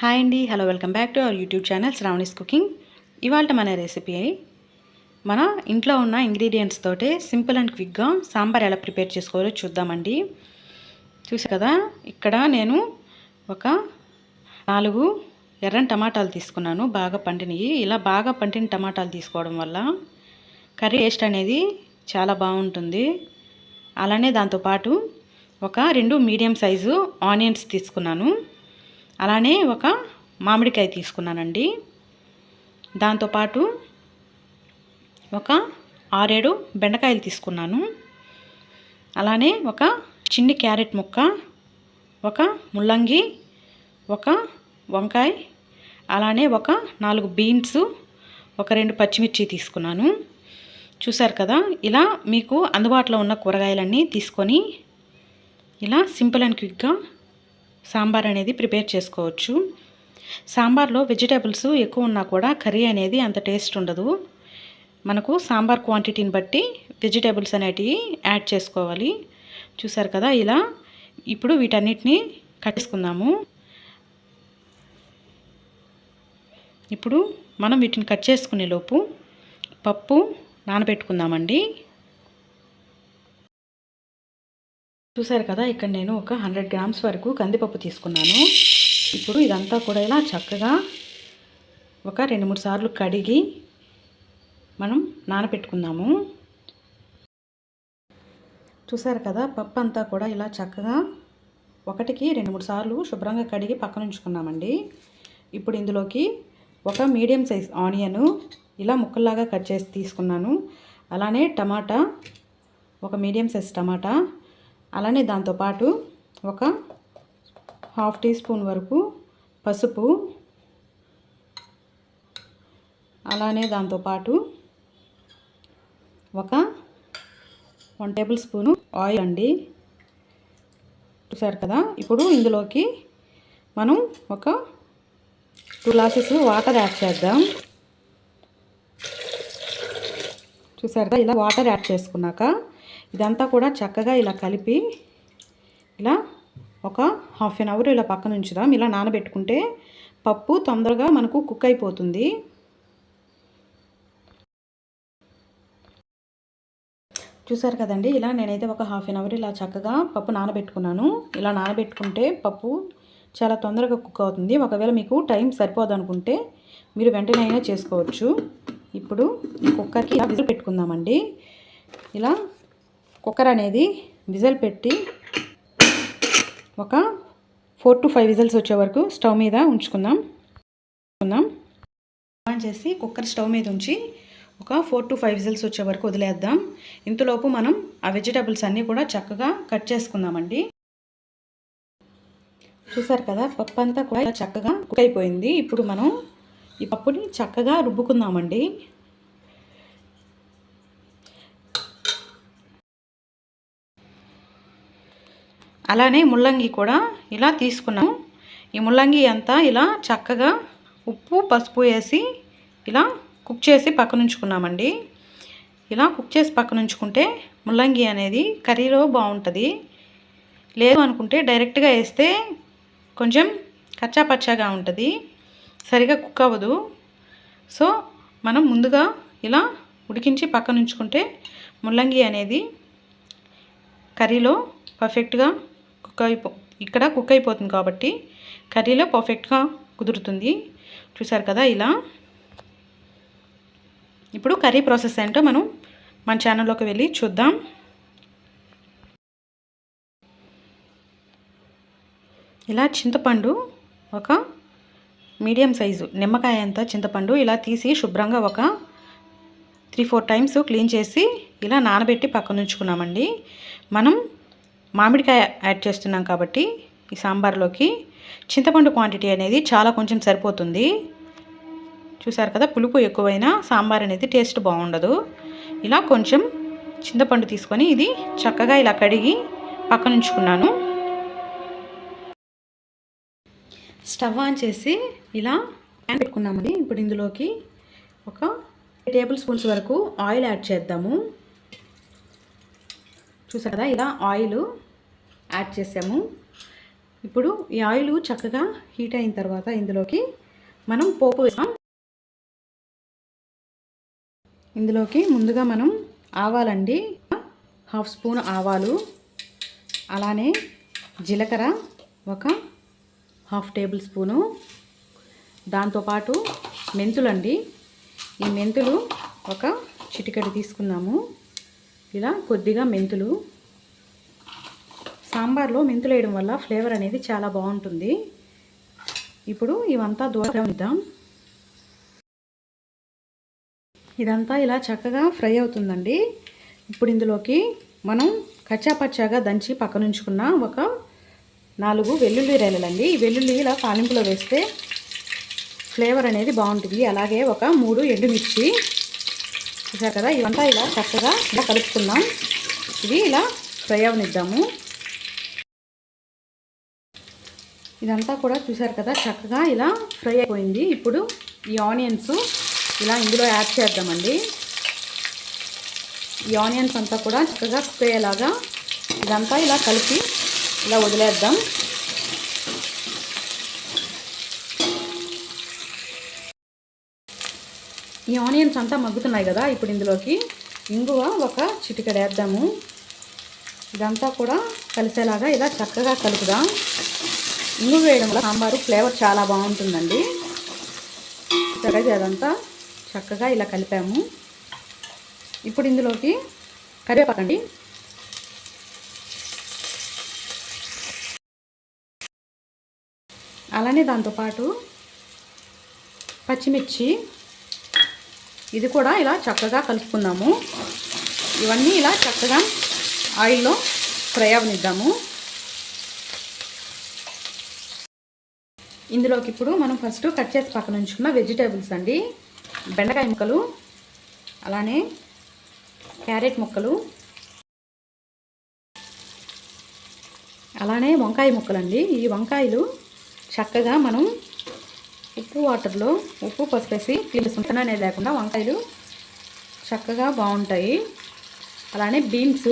Hi అండి. Hello welcome back to our YouTube channel Sravani's cooking. ఇవాళ మన recipe మన ఇంట్లో ఉన్న ఇంగ్రీడియంట్స్ తోటే సింపుల్ అండ్ క్విక్గా సాంబార్ ఎలా ప్రిపేర్ చేసుకోవాలో చూద్దామండి. చూసా కదా ఇక్కడ నేను ఒక నాలుగు ఎర్రని టమాటాలు తీసుకున్నాను బాగా పండినవి. ఇలా బాగా పండిన టమాటాలు తీసుకోవడం వల్ల కర్రీ టేస్ట్ అనేది చాలా బాగుంటుంది. అలానే దాంతోపాటు ఒక రెండు మీడియం సైజు ఆనియన్స్ తీసుకున్నాను. అలానే ఒక మామిడికాయ తీసుకున్నానండి. దాంతోపాటు ఒక ఆరేడు బెండకాయలు తీసుకున్నాను. అలానే ఒక చిన్ని క్యారెట్ ముక్క ఒక ముల్లంగి ఒక వంకాయ అలానే ఒక నాలుగు బీన్స్ ఒక రెండు పచ్చిమిర్చి తీసుకున్నాను. చూసారు కదా ఇలా మీకు అందుబాటులో ఉన్న కూరగాయలన్నీ తీసుకొని ఇలా సింపుల్ అండ్ క్విక్గా సాంబార్ అనేది ప్రిపేర్ చేసుకోవచ్చు. సాంబార్లో వెజిటేబుల్స్ ఎక్కువ ఉన్నా కూడా కర్రీ అనేది అంత టేస్ట్ ఉండదు. మనకు సాంబార్ క్వాంటిటీని బట్టి వెజిటేబుల్స్ అనేటివి యాడ్ చేసుకోవాలి. చూసారు కదా ఇలా. ఇప్పుడు వీటన్నిటిని కట్టేసుకుందాము ఇప్పుడు మనం వీటిని కట్ చేసుకునే లోపు పప్పు నానబెట్టుకుందామండి. చూసారు కదా ఇక్కడ నేను ఒక హండ్రెడ్ గ్రామ్స్ వరకు కందిపప్పు తీసుకున్నాను. ఇప్పుడు ఇదంతా కూడా ఇలా చక్కగా ఒక రెండు మూడు సార్లు కడిగి మనం నానపెట్టుకుందాము చూసారు కదా పప్పు అంతా కూడా ఇలా చక్కగా ఒకటికి రెండు మూడు సార్లు శుభ్రంగా కడిగి పక్కన ఉంచుకున్నామండి. ఇప్పుడు ఇందులోకి ఒక మీడియం సైజ్ ఆనియను ఇలా ముక్కల్లాగా కట్ చేసి తీసుకున్నాను. అలానే టమాటా ఒక మీడియం సైజ్ టమాటా అలానే దాంతోపాటు ఒక హాఫ్ టీ స్పూన్ వరకు పసుపు అలానే దాంతోపాటు ఒక వన్ టేబుల్ స్పూను ఆయిల్ అండి. చూసారు కదా? ఇప్పుడు ఇందులోకి మనం ఒక టూ గ్లాసెస్ వాటర్ యాడ్ చేద్దాం. చూసారు కదా? ఇలా వాటర్ యాడ్ చేసుకున్నాక ఇదంతా కూడా చక్కగా ఇలా కలిపి ఇలా ఒక హాఫ్ అన్ అవర్ ఇలా పక్కన ఉంచుదాం. ఇలా నానబెట్టుకుంటే పప్పు తొందరగా మనకు కుక్ అయిపోతుంది. చూసారు కదండి? ఇలా నేనైతే ఒక హాఫ్ అన్ అవర్ ఇలా చక్కగా పప్పు నానబెట్టుకున్నాను. ఇలా నానబెట్టుకుంటే పప్పు చాలా తొందరగా కుక్ అవుతుంది. ఒకవేళ మీకు టైం సరిపోదు అనుకుంటే మీరు వెంటనే అయినా చేసుకోవచ్చు. ఇప్పుడు కుక్కర్కి ఇలా విజిల్ పెట్టుకుందామండి. ఇలా కుక్కర్ అనేది విజల్ పెట్టి ఒక ఫోర్ టు ఫైవ్ విజల్స్ వచ్చే వరకు స్టవ్ మీద ఉంచుకుందాం. ఉంచుకుందాం. ఆన్ చేసి కుక్కర్ స్టవ్ మీద ఉంచి ఒక ఫోర్ టు ఫైవ్ విజిల్స్ వచ్చే వరకు వదిలేద్దాం. ఇంతలోపు మనం ఆ వెజిటబుల్స్ అన్నీ కూడా చక్కగా కట్ చేసుకుందామండి. చూసారు కదా పప్పు అంతా కూడా చక్కగా కుక్ అయిపోయింది. ఇప్పుడు మనం ఈ పప్పుని చక్కగా రుబ్బుకుందామండి. అలానే ముల్లంగి కూడా ఇలా తీసుకున్నాం ఈ ముల్లంగి అంతా ఇలా చక్కగా ఉప్పు పసుపు వేసి ఇలా కుక్ చేసి పక్కనుంచుకున్నామండి. ఇలా కుక్ చేసి పక్కనుంచుకుంటే ముల్లంగి అనేది కర్రీలో బాగుంటుంది. లేదు అనుకుంటే డైరెక్ట్గా వేస్తే కొంచెం కచ్చా పచ్చాగా ఉంటుంది. సరిగా కుక్ అవ్వదు. సో మనం ముందుగా ఇలా ఉడికించి పక్కన ఉంచుకుంటే ముల్లంగి అనేది కర్రీలో పర్ఫెక్ట్గా కుక్ అయిపో ఇక్కడ కుక్ అయిపోతుంది కాబట్టి కర్రీలో పర్ఫెక్ట్గా కుదురుతుంది. చూసారు కదా ఇలా. ఇప్పుడు కర్రీ ప్రాసెస్ ఏంటో మనం మన ఛానల్లోకి వెళ్ళి చూద్దాం. ఇలా చింతపండు ఒక మీడియం సైజు నిమ్మకాయ అంత చింతపండు ఇలా తీసి శుభ్రంగా ఒక త్రీ ఫోర్ టైమ్స్ క్లీన్ చేసి ఇలా నానబెట్టి పక్కన ఉంచుకున్నామండి మనం మామిడికాయ యాడ్ చేస్తున్నాం కాబట్టి ఈ సాంబార్లోకి చింతపండు క్వాంటిటీ అనేది చాలా కొంచెం సరిపోతుంది. చూసారు కదా పులుపు ఎక్కువైనా సాంబార్ అనేది టేస్ట్ బాగుండదు. ఇలా కొంచెం చింతపండు తీసుకొని ఇది చక్కగా ఇలా కడిగి పక్కన ఉంచుకున్నాను. స్టవ్ ఆన్ చేసి ఇలా ప్యాన్ పెట్టుకున్నామండి ఇప్పుడు ఇందులోకి ఒక టేబుల్ స్పూన్స్ వరకు ఆయిల్ యాడ్ చేద్దాము. చూసారు కదా ఇలా ఆయిల్ యాడ్ చేసాము. ఇప్పుడు ఈ ఆయిల్ చక్కగా హీట్ అయిన తర్వాత ఇందులోకి మనం పోపు వేసాం. ఇందులోకి ముందుగా మనం ఆవాలండి. హాఫ్ స్పూన్ ఆవాలు అలానే జీలకర్ర ఒక హాఫ్ టేబుల్ స్పూను. దాంతోపాటు మెంతులండి. ఈ మెంతులు ఒక చిటికెడు తీసుకున్నాము ఇలా కొద్దిగా మెంతులు సాంబార్లో మెంతులు వేయడం వల్ల ఫ్లేవర్ అనేది చాలా బాగుంటుంది. ఇప్పుడు ఇవంతా దూరం ఇద్దాం ఇదంతా ఇలా చక్కగా ఫ్రై అవుతుందండి. ఇప్పుడు ఇందులోకి మనం కచ్చాపచ్చాగా దంచి పక్కనుంచుకున్న ఒక నాలుగు వెల్లుల్లి రేలలండి. ఈ వెల్లుల్లి ఇలా తాలింపులో వేస్తే ఫ్లేవర్ అనేది బాగుంటుంది. అలాగే ఒక మూడు ఎండుమిర్చి. చూసారు కదా? ఇవంతా ఇలా చక్కగా ఇలా కలుపుకుందాం. ఇది ఇలా ఫ్రై అవనిద్దాము. ఇదంతా కూడా చూసారు కదా చక్కగా ఇలా ఫ్రై అయిపోయింది. ఇప్పుడు ఈ ఆనియన్స్ ఇలా ఇందులో యాడ్ చేద్దామండి. ఈ ఆనియన్స్ అంతా కూడా చక్కగా కుక్ అయ్యేలాగా ఇదంతా ఇలా కలిపి ఇలా వదిలేద్దాం. ఈ ఆనియన్స్ అంతా మగ్గుతున్నాయి కదా ఇప్పుడు ఇందులోకి ఇంగువ ఒక చిటికెడు వేద్దాము. ఇదంతా కూడా కలిసేలాగా ఇలా చక్కగా కలుపుదాం. ఇంగువ వేయడం వల్ల సాంబారు ఫ్లేవర్ చాలా బాగుంటుందండి. సరే అదంతా చక్కగా ఇలా కలిపాము. ఇప్పుడు ఇందులోకి కరివేపాకండి అలానే దాంతోపాటు పచ్చిమిర్చి. ఇది కూడా ఇలా చక్కగా కలుపుకుందాము. ఇవన్నీ ఇలా చక్కగా ఆయిల్లో ఫ్రై అవనిద్దాము. ఇందులోకి ఇప్పుడు మనం ఫస్ట్ కట్ చేసి పక్కన ఉంచుకున్న వెజిటేబుల్స్ అండి. బెండకాయ ముక్కలు అలానే క్యారెట్ ముక్కలు అలానే వంకాయ ముక్కలండి. ఈ వంకాయలు చక్కగా మనం ఉప్పు వాటర్లో ఉప్పు పసిపేసి క్లీన్ అనేది లేకుండా వంకాయలు చక్కగా బాగుంటాయి. అలానే బీన్స్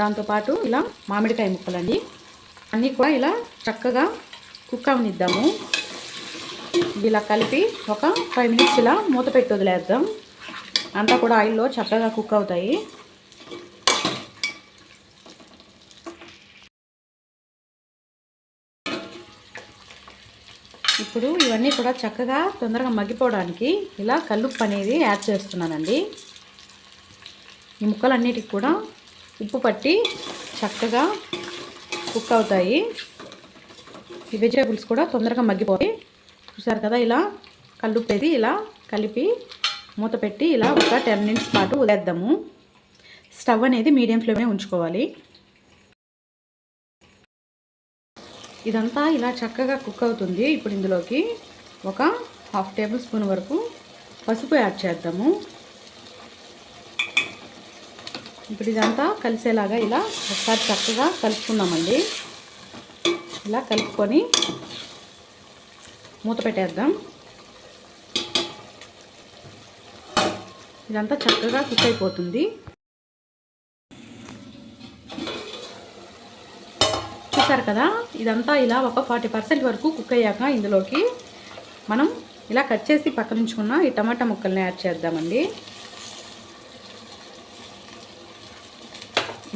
దాంతోపాటు ఇలా మామిడికాయ ముక్కలండి. అన్నీ కూడా ఇలా చక్కగా కుక్ అవనిద్దాము. ఇలా కలిపి ఒక ఫైవ్ మినిట్స్ ఇలా మూత పెట్టి వదిలేద్దాం. అంతా కూడా ఆయిల్లో చక్కగా కుక్ అవుతాయి. ఇప్పుడు ఇవన్నీ కూడా చక్కగా తొందరగా మగ్గిపోవడానికి ఇలా కల్లుప్పు అనేది యాడ్ చేస్తున్నానండి. ఈ ముక్కలన్నిటికి కూడా ఉప్పు పట్టి చక్కగా కుక్ అవుతాయి. ఈ వెజిటేబుల్స్ కూడా తొందరగా మగ్గిపోయి చూసారు కదా ఇలా కల్లుప్పేది ఇలా కలిపి మూత పెట్టి ఇలా ఒక టెన్ మినిట్స్ పాటు వదిలేద్దాము. స్టవ్ అనేది మీడియం ఫ్లేమే ఉంచుకోవాలి. ఇదంతా ఇలా చక్కగా కుక్ అవుతుంది. ఇప్పుడు ఇందులోకి ఒక హాఫ్ టేబుల్ స్పూన్ వరకు పసుపు యాడ్ చేద్దాము. ఇప్పుడు ఇదంతా కలిసేలాగా ఇలా ఒకసారి చక్కగా కలుపుకుందామండి. ఇలా కలుపుకొని మూత పెట్టేద్దాం. ఇదంతా చక్కగా కుక్ అయిపోతుంది. చూసారు కదా? ఇదంతా ఇలా ఒక ఫార్టీ పర్సెంట్ వరకు కుక్ అయ్యాక ఇందులోకి మనం ఇలా కట్ చేసి పక్కనుంచుకున్న ఈ టమాటా ముక్కల్ని యాడ్ చేద్దామండి.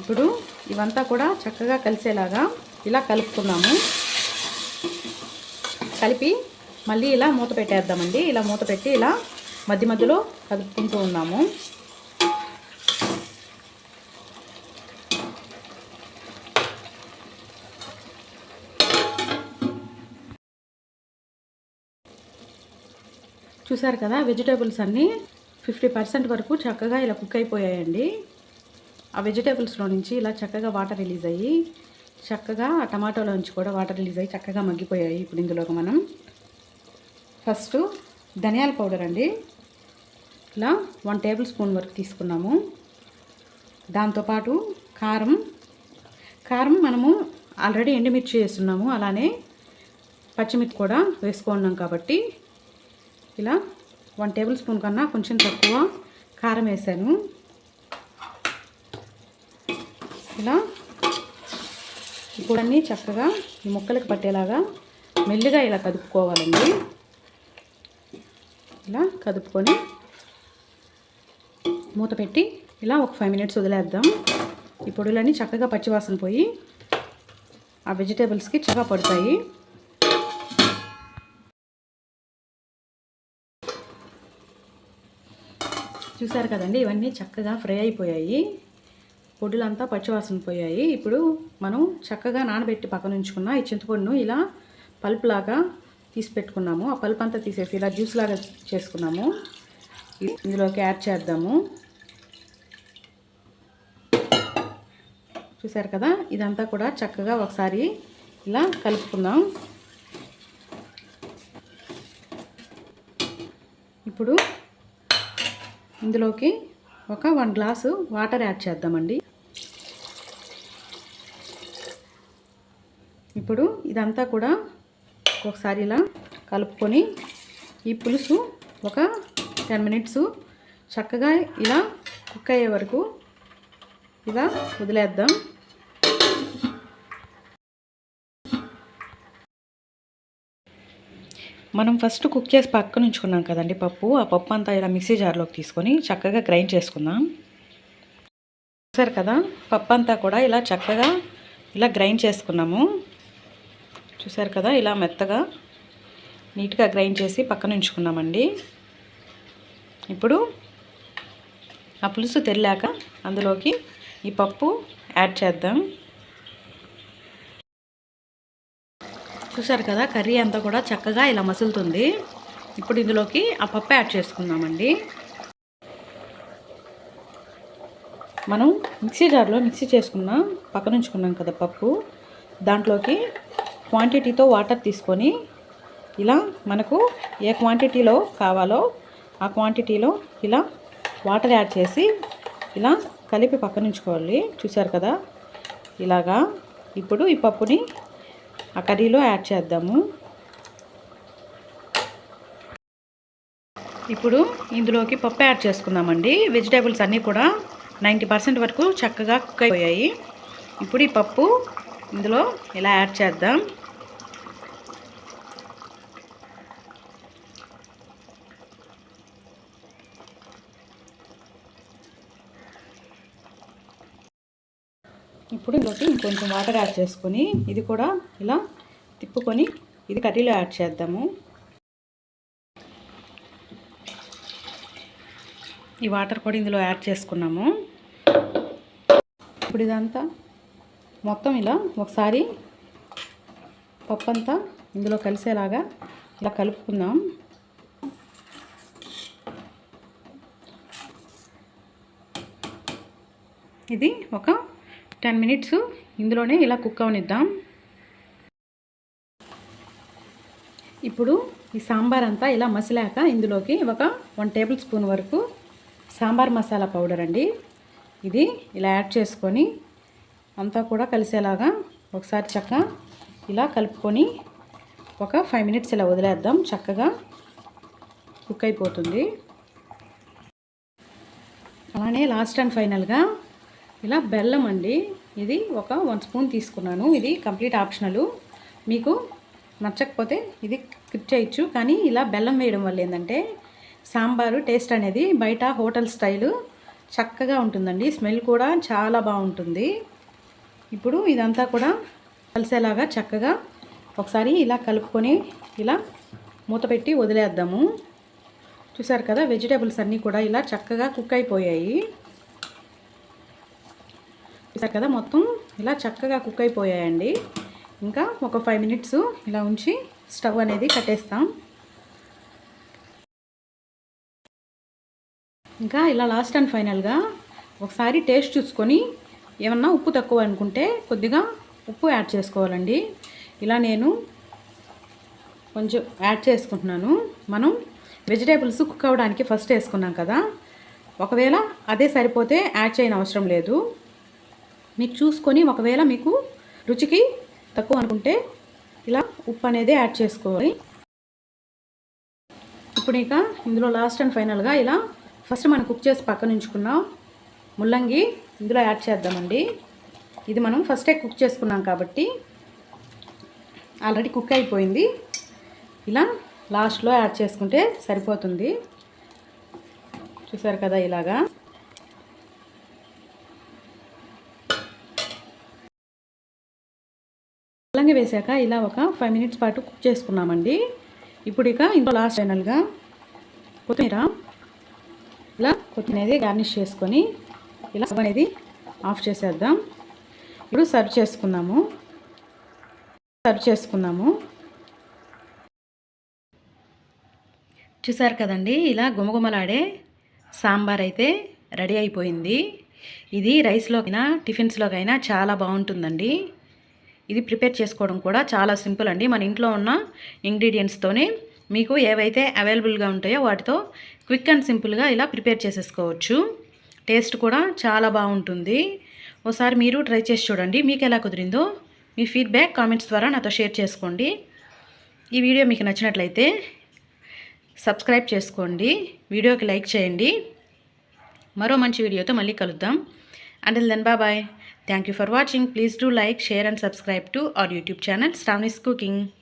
ఇప్పుడు ఇవంతా కూడా చక్కగా కలిసేలాగా ఇలా కలుపుకుందాము. కలిపి మళ్ళీ ఇలా మూత పెట్టేద్దామండి. ఇలా మూత పెట్టి ఇలా మధ్య మధ్యలో కలుపుకుంటూ ఉన్నాము. చూసారు కదా వెజిటేబుల్స్ అన్నీ ఫిఫ్టీ పర్సెంట్ వరకు చక్కగా ఇలా కుక్ అయిపోయాయండి. ఆ వెజిటేబుల్స్లో నుంచి ఇలా చక్కగా వాటర్ రిలీజ్ అయ్యి చక్కగా ఆ టమాటోలో నుంచి కూడా వాటర్ రిలీజ్ అయ్యి చక్కగా మగ్గిపోయాయి ఇప్పుడు ఇందులోకి మనం. ఫస్ట్ ధనియాల పౌడర్ అండి. ఇలా వన్ టేబుల్ స్పూన్ వరకు తీసుకున్నాము. దాంతోపాటు కారం. కారం మనము ఆల్రెడీ ఎండుమిర్చి వేస్తున్నాము. అలానే పచ్చిమిర్చి కూడా వేసుకున్నాం కాబట్టి ఇలా వన్ టేబుల్ స్పూన్ కన్నా కొంచెం తక్కువ కారం వేసాను. ఇలా ఇప్పుడన్నీ చక్కగా ఈ ముక్కలకు పట్టేలాగా మెల్లిగా ఇలా కదుపుకోవాలండి. ఇలా కదుపుకొని మూత పెట్టి ఇలా ఒక ఫైవ్ మినిట్స్ వదిలేద్దాం. ఈ పొడులన్నీ చక్కగా పచ్చివాసన పోయి ఆ వెజిటేబుల్స్కి చక్కగా పడతాయి. చూసారు కదండి ఇవన్నీ చక్కగా ఫ్రై అయిపోయాయి. పొడులంతా పచ్చివాసన పోయాయి. ఇప్పుడు మనం చక్కగా నానబెట్టి పక్కన ఉంచుకున్న ఈ చింతపండును ఇలా పల్పులాగా తీసి పెట్టుకున్నాము ఆ పల్ప్ అంతా తీసేసి ఇలా జ్యూస్ లాగా చేసుకున్నాము. ఇందులోకి యాడ్ చేద్దాము. చూసారు కదా? ఇదంతా కూడా చక్కగా ఒకసారి ఇలా కలుపుకుందాం. ఇప్పుడు ఇందులోకి ఒక వన్ గ్లాసు వాటర్ యాడ్ చేద్దామండి. ఇప్పుడు ఇదంతా కూడా ఒకసారి ఇలా కలుపుకొని ఈ పులుసు ఒక టెన్ మినిట్స్ చక్కగా ఇలా కుక్ అయ్యే వరకు ఇలా వదిలేద్దాం. మనం ఫస్ట్ కుక్ చేసి పక్కన ఉంచుకున్నాం కదండి పప్పు. ఆ పప్పు అంతా ఇలా మిక్సీ జార్లోకి తీసుకొని చక్కగా గ్రైండ్ చేసుకుందాం. చూసారు కదా? పప్పు అంతా కూడా ఇలా చక్కగా ఇలా గ్రైండ్ చేసుకున్నాము. చూసారు కదా ఇలా మెత్తగా నీట్గా గ్రైండ్ చేసి పక్కన ఉంచుకున్నామండి. ఇప్పుడు ఆ పులుసు తెల్లాక అందులోకి ఈ పప్పు యాడ్ చేద్దాం. చూసారు కదా కర్రీ అంతా కూడా చక్కగా ఇలా మసులుతుంది. ఇప్పుడు ఇందులోకి ఆ పప్పు యాడ్ చేసుకుందామండి. మనం మిక్సీ జార్లో మిక్సీ చేసుకున్నాం పక్కనుంచుకున్నాం కదా పప్పు దాంట్లోకి క్వాంటిటీతో వాటర్ తీసుకొని ఇలా మనకు ఏ క్వాంటిటీలో కావాలో ఆ క్వాంటిటీలో ఇలా వాటర్ యాడ్ చేసి ఇలా కలిపి పక్కనుంచుకోవాలి చూసారు కదా? ఇలాగా ఇప్పుడు ఈ పప్పుని ఆ కర్రీలో యాడ్ చేద్దాము. ఇప్పుడు ఇందులోకి పప్పు యాడ్ చేసుకుందామండి. వెజిటేబుల్స్ అన్నీ కూడా నైంటీ పర్సెంట్ వరకు చక్కగా కుక్ అయిపోయాయి. ఇప్పుడు ఈ పప్పు ఇందులో ఇలా యాడ్ చేద్దాం? కొంచెం వాటర్ యాడ్ చేసుకొని ఇది కూడా ఇలా తిప్పుకొని ఇది కర్రీలో యాడ్ చేద్దాము. ఈ వాటర్ కూడా ఇందులో యాడ్ చేసుకున్నాము. ఇప్పుడు ఇదంతా మొత్తం ఇలా ఒకసారి పప్పు అంతా ఇందులో కలిసేలాగా ఇలా కలుపుకుందాం. ఇది ఒక టెన్ మినిట్స్ ఇందులోనే ఇలా కుక్ అవనిద్దాం. ఇప్పుడు ఈ సాంబార్ అంతా ఇలా మసిలాక ఇందులోకి ఒక వన్ టేబుల్ స్పూన్ వరకు సాంబార్ మసాలా పౌడర్ అండి. ఇది ఇలా యాడ్ చేసుకొని అంతా కూడా కలిసేలాగా ఒకసారి చక్క ఇలా కలుపుకొని ఒక ఫైవ్ మినిట్స్ ఇలా వదిలేద్దాం. చక్కగా కుక్ అయిపోతుంది. అలానే లాస్ట్ అండ్ ఫైనల్గా ఇలా బెల్లం అండి. ఇది ఒక వన్ స్పూన్ తీసుకున్నాను. ఇది కంప్లీట్ ఆప్షనల్. మీకు నచ్చకపోతే ఇది స్కిప్ చేయొచ్చు. కానీ ఇలా బెల్లం వేయడం వల్ల ఏంటంటే సాంబారు టేస్ట్ అనేది బయట హోటల్ స్టైలు చక్కగా ఉంటుందండి. స్మెల్ కూడా చాలా బాగుంటుంది. ఇప్పుడు ఇదంతా కూడా కలిసేలాగా చక్కగా ఒకసారి ఇలా కలుపుకొని ఇలా మూత పెట్టి వదిలేద్దాము. చూసారు కదా వెజిటేబుల్స్ అన్నీ కూడా ఇలా చక్కగా కుక్ అయిపోయాయి. చూసారు కదా మొత్తం ఇలా చక్కగా కుక్ అయిపోయాయండి. ఇంకా ఒక ఫైవ్ మినిట్స్ ఇలా ఉంచి స్టవ్ అనేది కట్టేస్తాం. ఇంకా ఇలా లాస్ట్ అండ్ ఫైనల్గా ఒకసారి టేస్ట్ చూసుకొని ఏమన్నా ఉప్పు తక్కువ అనుకుంటే కొద్దిగా ఉప్పు యాడ్ చేసుకోవాలండి. ఇలా నేను కొంచెం యాడ్ చేసుకుంటున్నాను. మనం వెజిటేబుల్స్ కుక్ అవ్వడానికి ఫస్ట్ వేసుకున్నాం కదా. ఒకవేళ అదే సరిపోతే యాడ్ చేయని అవసరం లేదు. మీరు చూసుకొని ఒకవేళ మీకు రుచికి తక్కువ అనుకుంటే ఇలా ఉప్పు అనేది యాడ్ చేసుకోవాలి. ఇప్పుడు ఇక ఇందులో లాస్ట్ అండ్ ఫైనల్గా ఇలా ఫస్ట్ మనం కుక్ చేసి పక్కన ఉంచుకున్నాం ముల్లంగి ఇందులో యాడ్ చేద్దామండి. ఇది మనం ఫస్టే కుక్ చేసుకున్నాం కాబట్టి ఆల్రెడీ కుక్ అయిపోయింది. ఇలా లాస్ట్లో యాడ్ చేసుకుంటే సరిపోతుంది. చూసారు కదా ఇలాగా? ముల్లంగి వేసాక ఇలా ఒక ఫైవ్ మినిట్స్ పాటు కుక్ చేసుకున్నామండి. ఇప్పుడు ఇక ఇంట్లో లాస్ట్ ఫైనల్గా కొత్తిమీర ఇలా కొత్తిమీర గార్నిష్ చేసుకొని ఇలా అనేది ఆఫ్ చేసేద్దాం. ఇప్పుడు సర్వ్ చేసుకుందాము. సర్వ్ చేసుకుందాము. చూసారు కదండి ఇలా గుమగుమలాడే సాంబార్ అయితే రెడీ అయిపోయింది. ఇది రైస్లోకైనా టిఫిన్స్లోకైనా చాలా బాగుంటుందండి. ఇది ప్రిపేర్ చేసుకోవడం కూడా చాలా సింపుల్ అండి. మన ఇంట్లో ఉన్న ఇంగ్రీడియంట్స్తోనే మీకు ఏవైతే అవైలబుల్గా ఉంటాయో వాటితో క్విక్ అండ్ సింపుల్గా ఇలా ప్రిపేర్ చేసేసుకోవచ్చు. టేస్ట్ కూడా చాలా బాగుంటుంది. ఒకసారి మీరు ట్రై చేసి చూడండి. మీకు ఎలా కుదిరిందో మీ ఫీడ్బ్యాక్ కామెంట్స్ ద్వారా నాతో షేర్ చేసుకోండి. ఈ వీడియో మీకు నచ్చినట్లయితే సబ్స్క్రైబ్ చేసుకోండి. వీడియోకి లైక్ చేయండి. మరో మంచి వీడియోతో మళ్ళీ కలుద్దాం. And then bye Thank you for watching. Please do like, share and subscribe to our YouTube channel Stravni's Cooking.